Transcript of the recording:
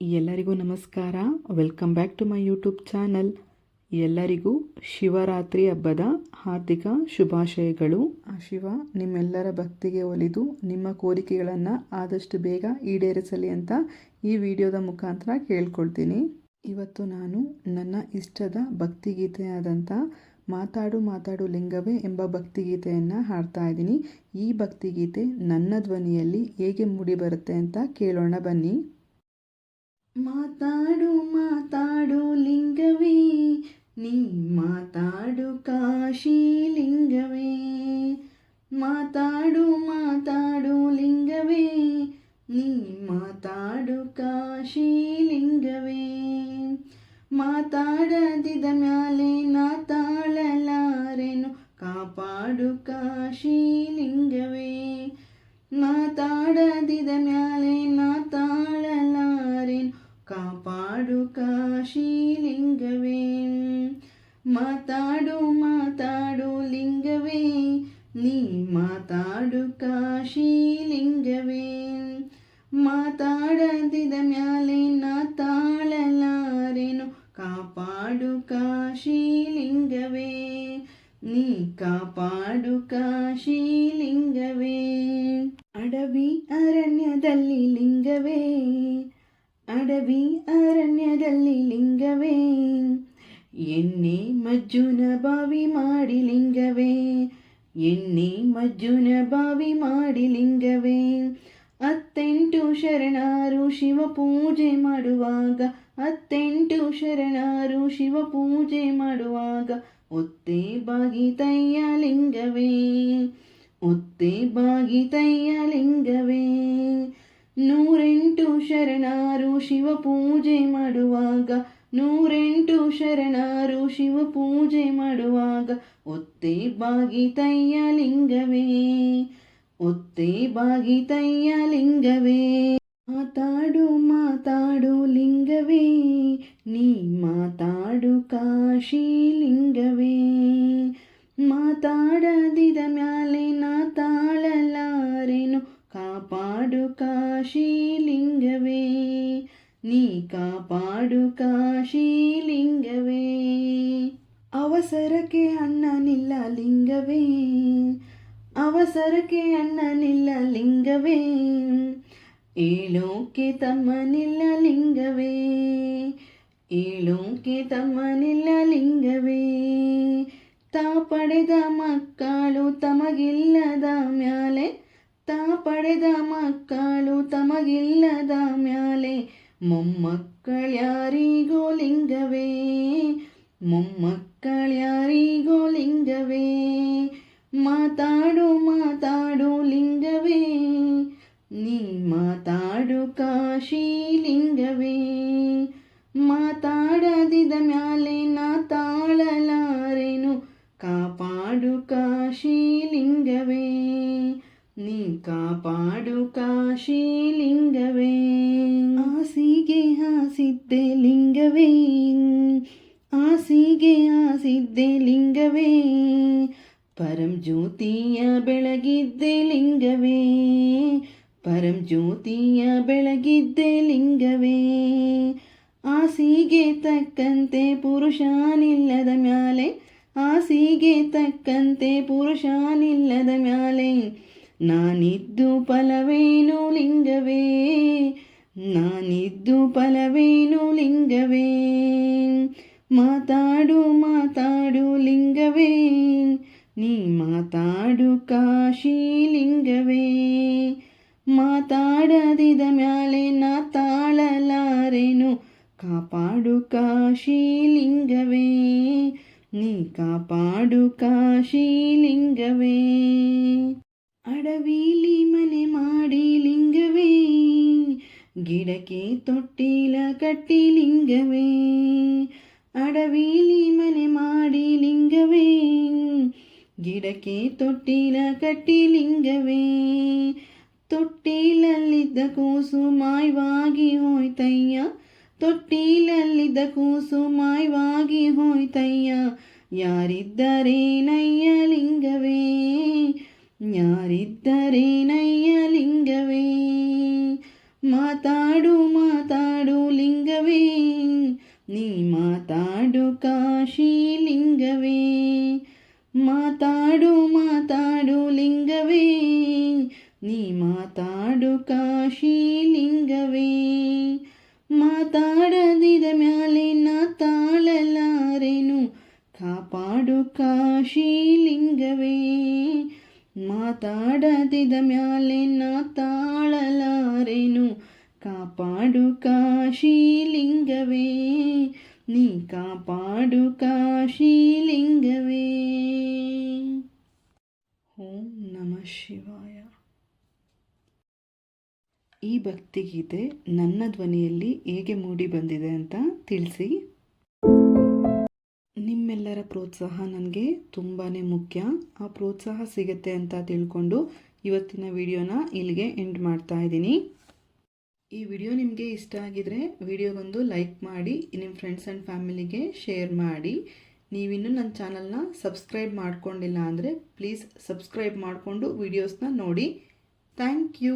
ಎಲ್ಲರಿಗೂ ನಮಸ್ಕಾರ. Welcome back to my YouTube channel ಎಲ್ಲರಿಗೂ ಶಿವರಾತ್ರಿ ಹಬ್ಬದ ಹಾರ್ದಿಕ ಶುಭಾಶಯಗಳು. ಆ ಶಿವ ನಿಮ್ಮೆಲ್ಲರ ಭಕ್ತಿಗೆ ಒಲಿದು ನಿಮ್ಮ ಕೋರಿಕೆಗಳನ್ನು ಆದಷ್ಟು ಬೇಗ ಈಡೇರಿಸಲಿ ಅಂತ ಈ ವಿಡಿಯೋದ ಮುಖಾಂತರ ಕೇಳ್ಕೊಳ್ತೀನಿ. ಇವತ್ತು ನಾನು ನನ್ನ ಇಷ್ಟದ ಭಕ್ತಿಗೀತೆಯಾದಂಥ ಮಾತಾಡು ಮಾತಾಡು ಲಿಂಗವೇ ಎಂಬ ಭಕ್ತಿಗೀತೆಯನ್ನು ಹಾಡ್ತಾ ಇದ್ದೀನಿ. ಈ ಭಕ್ತಿಗೀತೆ ನನ್ನ ಧ್ವನಿಯಲ್ಲಿ ಹೇಗೆ ಮೂಡಿ ಬರುತ್ತೆ ಅಂತ ಕೇಳೋಣ ಬನ್ನಿ. ಮಾತಾಡು ಮಾತಾಡು ಲಿಂಗವೇ, ನೀ ಮಾತಾಡು ಕಾಶಿ ಲಿಂಗವೇ. ಮಾತಾಡು ಮಾತಾಡು ಲಿಂಗವೇ, ನೀ ಮಾತಾಡು ಕಾಶಿ ಲಿಂಗವೇ. ಮಾತಾಡದಿದ ಮ್ಯಾಲೆ ನಾ ತಾಳಲಾರೆನು, ಕಾಪಾಡು ಕಾಶಿ ಲಿಂಗವೇ. ಮಾತಾಡದಿದ ಮ್ಯಾಲೆ ಮಾತಾಡು ಮಾತಾಡು ಲಿಂಗವೇ. ನೀ ಮಾತಾಡು ಕಾಶಿ ಲಿಂಗವೇ. ಮಾತಾಡದಿದ ಮ್ಯಾಲೆ ನಾ ತಾಳಲಾರೇನು. ಕಾಪಾಡು ಕಾಶಿ ಲಿಂಗವೇ. ನೀ ಕಾಪಾಡು ಕಾಶಿ ಲಿಂಗವೇ. ಅಡವಿ ಅರಣ್ಯದಲ್ಲಿ ಲಿಂಗವೇ. ಅಡವಿ ಅರಣ್ಯದಲ್ಲಿ ಲಿಂಗವೇ. ಎಣ್ಣೆ ಮಜ್ಜುನ ಬಾವಿ ಮಾಡಿ ಲಿಂಗವೇ ಎಣ್ಣೆ ಮಜ್ಜುನ ಬಾವಿ ಮಾಡಿ ಲಿಂಗವೇ. ಹತ್ತೆಂಟು ಶರಣಾರು ಶಿವ ಪೂಜೆ ಮಾಡುವಾಗ, ಹತ್ತೆಂಟು ಶರಣಾರು ಶಿವ ಪೂಜೆ ಮಾಡುವಾಗ ಒತ್ತೆ ಬಾಗಿತಯ್ಯ ಲಿಂಗವೇ, ಒತ್ತೆ ಬಾಗಿತಯ್ಯ ಲಿಂಗವೇ. ನೂರೆಂಟು ಶರಣಾರು ಶಿವ ಪೂಜೆ ಮಾಡುವಾಗ ನೂರೆಂಟು ಶರಣಾರು ಶಿವ ಪೂಜೆ ಮಾಡುವಾಗ ಒತ್ತೆ ಬಾಗಿತಯ್ಯ ಲಿಂಗವೇ, ಒತ್ತೆ ಬಾಗಿತಯ್ಯ ಲಿಂಗವೇ. ಮಾತಾಡು ಮಾತಾಡು ಲಿಂಗವೇ, ನೀ ಮಾತಾಡು ಕಾಶಿ ಲಿಂಗವೇ. ಮಾತಾಡದಿದ ಮ್ಯಾಲೆ ನಾ ತಾಳಲಾರೆನು, ಕಾಪಾಡು ಕಾಶಿ ಲಿಂಗವೇ. ನೀ ಕಾಪಾಡು ಕಾಶಿ ಲಿಂಗವೇ. ಅವಸರಕ್ಕೆ ಅಣ್ಣನಿಲ್ಲ ಲಿಂಗವೇ. ಅವಸರಕ್ಕೆ ಅಣ್ಣನಿಲ್ಲ ಲಿಂಗವೇ. ಏಳೋಕೆ ತಮ್ಮನಿಲ್ಲ ಲಿಂಗವೇ. ಏಳೋಕೆ ತಮ್ಮನಿಲ್ಲ ಲಿಂಗವೇ. ತಾ ಪಡೆದ ಮಕ್ಕಳು ತಮಗಿಲ್ಲದ ಮ್ಯಾಲೆ. ತಾ ಪಡೆದ ಮಕ್ಕಳು ತಮಗಿಲ್ಲದ ಮ್ಯಾಲೆ. ಮೊಮ್ಮಕ್ಕಳ್ಯಾರಿಗೋ ಲಿಂಗವೇ ಮೊಮ್ಮಕ್ಕಳ್ಯಾರಿಗೋ ಲಿಂಗವೇ ಹಾಸಿದ್ದೆ ಲಿಂಗವೇ. ಆಸಿಗೆ ಹಾಸಿದ್ದೆ ಲಿಂಗವೇ. ಪರಂ ಜ್ಯೋತಿಯ ಬೆಳಗಿದ್ದೆ ಲಿಂಗವೇ. ಪರಂ ಜ್ಯೋತಿಯ ಬೆಳಗಿದ್ದೆ ಲಿಂಗವೇ. ಆಸಿಗೆ ತಕ್ಕಂತೆ ಪುರುಷಾನಿಲ್ಲದ ಮ್ಯಾಲೆ. ಆಸಿಗೆ ತಕ್ಕಂತೆ ಪುರುಷಾನಿಲ್ಲದ ಮ್ಯಾಲೆ. ನಾನಿದ್ದು ಫಲವೇನು ಲಿಂಗವೇ. ನಾನಿದ್ದು ಫಲವೇನು ಲಿಂಗವೇ? ಮಾತಾಡು ಮಾತಾಡು ಲಿಂಗವೇ? ನೀ ಮಾತಾಡು ಕಾಶಿ ಲಿಂಗವೇ? ಮಾತಾಡದಿದ ಮ್ಯಾಲೆ ನಾ ತಾಳಲಾರೆನು? ಕಾಪಾಡು ಕಾಶಿ ಲಿಂಗವೇ? ನೀ ಕಾಪಾಡು ಕಾಶಿ ಲಿಂಗವೇ? ಅಡವಿಲಿ ಮನೆ ಮಾಡಿ ಲಿಂಗವೇ? ಗಿಡಕ್ಕೆ ತೊಟ್ಟಿಲ ಕಟ್ಟಿ ಲಿಂಗವೇ ಅಡವಿಲಿ ಮನೆ ಮಾಡಿ ಲಿಂಗವೇ ಗಿಡಕ್ಕೆ ತೊಟ್ಟಿಲ ಕಟ್ಟಿ ಲಿಂಗವೇ ತೊಟ್ಟಿಲಲ್ಲಿದ್ದ ಕೂಸು ಮಾಯವಾಗಿ ಹೋಯ್ತಯ್ಯ ತೊಟ್ಟಿಲಲ್ಲಿದ್ದ ಕೂಸು ಮಾಯವಾಗಿ ಹೋಯ್ತಯ್ಯ ಯಾರಿದ್ದರೇನಯ್ಯ ಕಾಶಿಲಿಂಗವೇ? ಮಾತಾಡು ಮಾತಾಡು ಲಿಂಗವೇ? ನೀ ಮಾತಾಡು ಕಾಶಿಲಿಂಗವೇ? ಮಾತಾಡದಿದ ಮ್ಯಾಲೆ ನಾ ತಾಳಲಾರೆನು? ಕಾಪಾಡು ಕಾಶಿಲಿಂಗವೇ? ಮಾತಾಡದಿದ ಮ್ಯಾಲೆ ನಾ ತಾಳಲಾರೆನು? ಕಾಪಾಡು ಕಾಶಿಲಿಂಗವೇ? ನೀ ಕಾಪಾ ಕಾಶಿ ಲಿಂಗವೇ ಓಂ ನಮ ಶಿವಾಯ. ಈ ಭಕ್ತಿಗೀತೆ ನನ್ನ ಧ್ವನಿಯಲ್ಲಿ ಹೇಗೆ ಮೂಡಿ ಬಂದಿದೆ ಅಂತ ತಿಳಿಸಿ. ನಿಮ್ಮೆಲ್ಲರ ಪ್ರೋತ್ಸಾಹ ನನಗೆ ತುಂಬಾ ಮುಖ್ಯ. ಆ ಪ್ರೋತ್ಸಾಹ ಸಿಗುತ್ತೆ ಅಂತ ತಿಳ್ಕೊಂಡು ಇವತ್ತಿನ ವಿಡಿಯೋನ ಇಲ್ಲಿಗೆ ಎಂಡ್ ಮಾಡ್ತಾ ಇದ್ದೀನಿ. ಈ ವಿಡಿಯೋ ನಿಮಗೆ ಇಷ್ಟ ಆಗಿದರೆ ವಿಡಿಯೋಗೊಂದು ಲೈಕ್ ಮಾಡಿ ನಿಮ್ಮ ಫ್ರೆಂಡ್ಸ್ ಆ್ಯಂಡ್ ಫ್ಯಾಮಿಲಿಗೆ ಶೇರ್ ಮಾಡಿ. ನೀವಿನ್ನೂ ನನ್ನ ಚಾನಲ್ನ ಸಬ್ಸ್ಕ್ರೈಬ್ ಮಾಡ್ಕೊಂಡಿಲ್ಲ ಅಂದರೆ ಪ್ಲೀಸ್ ಸಬ್ಸ್ಕ್ರೈಬ್ ಮಾಡಿಕೊಂಡು ವೀಡಿಯೋಸ್ನ ನೋಡಿ. Thank you